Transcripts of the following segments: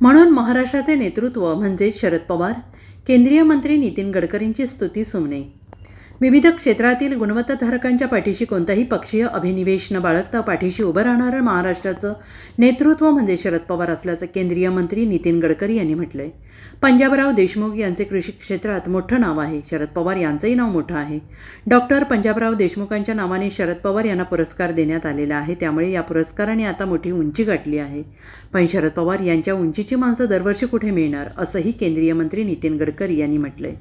म्हणून महाराष्ट्राचे नेतृत्व म्हणजे शरद पवार केंद्रीय मंत्री नितीन गडकरींची स्तुती सुमणे विविध क्षेत्रातील गुणवत्ताधारकांच्या पाठीशी कोणताही पक्षीय अभिनिवेश न बाळगता पाठीशी उभं राहणारं महाराष्ट्राचं नेतृत्व म्हणजे शरद पवार असल्याचं केंद्रीय मंत्री नितीन गडकरी यांनी म्हटलं आहे पंजाबराव देशमुख यांचे कृषी क्षेत्रात मोठं नाव आहे. शरद पवार यांचंही नाव मोठं आहे. डॉक्टर पंजाबराव देशमुखांच्या नावाने शरद पवार यांना पुरस्कार देण्यात आलेला आहे. त्यामुळे या पुरस्काराने आता मोठी उंची गाठली आहे. पण शरद पवार यांच्या उंचीची माणसं दरवर्षी कुठे मिळणार असंही केंद्रीय मंत्री नितीन गडकरी यांनी म्हटलंय.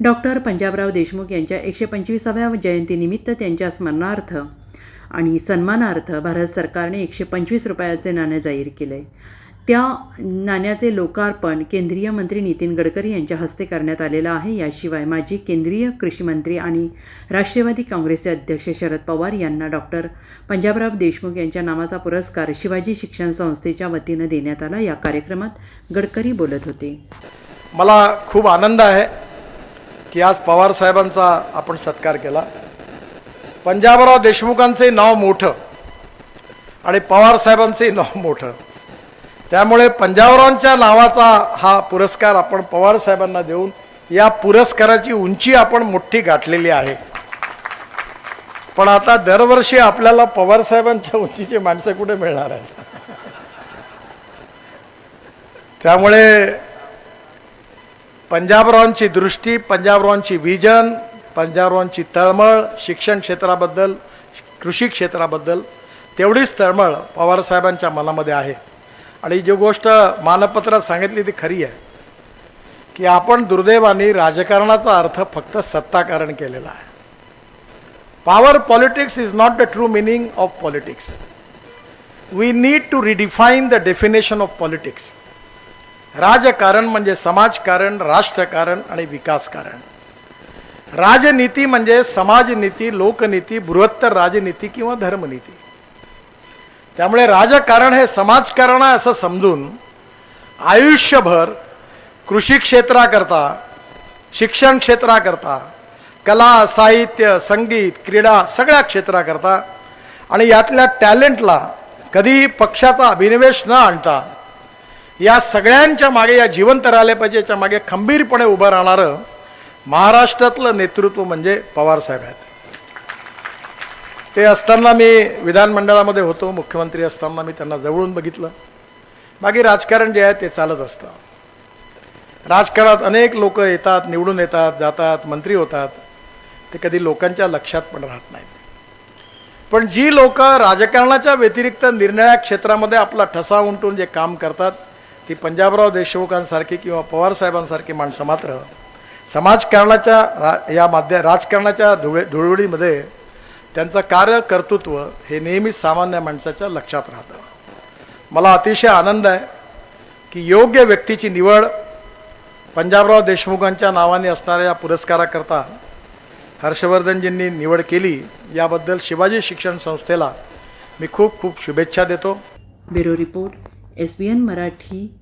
डॉक्टर पंजाबराव देशमुख यांच्या एकशे पंचवीसाव्या जयंतीनिमित्त त्यांच्या स्मरणार्थ आणि सन्मानार्थ भारत सरकारने एकशे पंचवीस रुपयाचे नाणे जाहीर केले. त्या नाण्याचे लोकार्पण केंद्रीय मंत्री नितीन गडकरी यांच्या हस्ते करण्यात आलेलं आहे. याशिवाय माजी केंद्रीय कृषी मंत्री आणि राष्ट्रवादी काँग्रेसचे अध्यक्ष शरद पवार यांना डॉक्टर पंजाबराव देशमुख यांच्या नावाचा पुरस्कार शिवाजी शिक्षण संस्थेच्या वतीनं देण्यात आला. या कार्यक्रमात गडकरी बोलत होते. मला खूप आनंद आहे की आज पवार साहेबांचा आपण सत्कार केला. पंजाबराव देशमुखांचे नाव मोठं आणि पवार साहेबांचे नाव मोठं. त्यामुळे पंजाबरावांच्या नावाचा हा पुरस्कार आपण पवार साहेबांना देऊन या पुरस्काराची उंची आपण मोठी गाठलेली आहे. पण आता दरवर्षी आपल्याला पवार साहेबांच्या उंचीची माणसं कुठे मिळणार आहेत? त्यामुळे पंजाबरावांची दृष्टी पंजाबरावांची विजन पंजाबरावांची तळमळ शिक्षण क्षेत्राबद्दल कृषी क्षेत्राबद्दल तेवढीच तळमळ पवारसाहेबांच्या मनामध्ये आहे. आणि जी गोष्ट मानपत्रात सांगितली ती खरी आहे की आपण दुर्दैवाने राजकारणाचा अर्थ फक्त सत्ताकारण केलेला आहे. Power politics is not the true meaning of politics we need to redefine the definition of politics राजकारण म्हणजे समाजकारण राष्ट्रकारण आणि विकासकारण. राजनीती म्हणजे समाजनीती लोकनीती बृहत्तर राजनीती किंवा धर्मनीती. त्यामुळे राजकारण हे समाजकारण आहे असं समजून आयुष्यभर कृषी क्षेत्राकरता शिक्षण क्षेत्राकरता कला साहित्य संगीत क्रीडा सगळ्या क्षेत्राकरता आणि यातल्या टॅलेंटला कधीही पक्षाचा अभिनिवेश न आणता या सगळ्यांच्या मागे या जिवंत राहिले पाहिजे याच्या मागे खंबीरपणे उभं राहणारं महाराष्ट्रातलं नेतृत्व म्हणजे पवारसाहेब आहेत. ते असताना मी विधानमंडळामध्ये होतो मुख्यमंत्री असताना मी त्यांना जवळून बघितलं. बाकी राजकारण जे आहे ते चालत असतं. राजकारणात अनेक लोक येतात निवडून येतात जातात मंत्री होतात. ते कधी लोकांच्या लक्षात पण राहत नाहीत. पण जी लोक राजकारणाच्या व्यतिरिक्त निर्णया क्षेत्रामध्ये आपला ठसा उमटून जे काम करतात ती पंजाबराव देशमुखांसारखी किंवा पवार साहेबांसारखी माणसं मात्र समाजकारणाच्या रा या माध्य राजकारणाच्या धुळे धुळवडीमध्ये त्यांचं कार्य कर्तृत्व हे नेहमीच सामान्य माणसाच्या लक्षात राहतं. मला अतिशय आनंद आहे की योग्य व्यक्तीची निवड पंजाबराव देशमुखांच्या नावाने असणाऱ्या या पुरस्काराकरता हर्षवर्धनजींनी निवड केली. याबद्दल शिवाजी शिक्षण संस्थेला मी खूप खूप शुभेच्छा देतो. Bureau report S B N Marathi.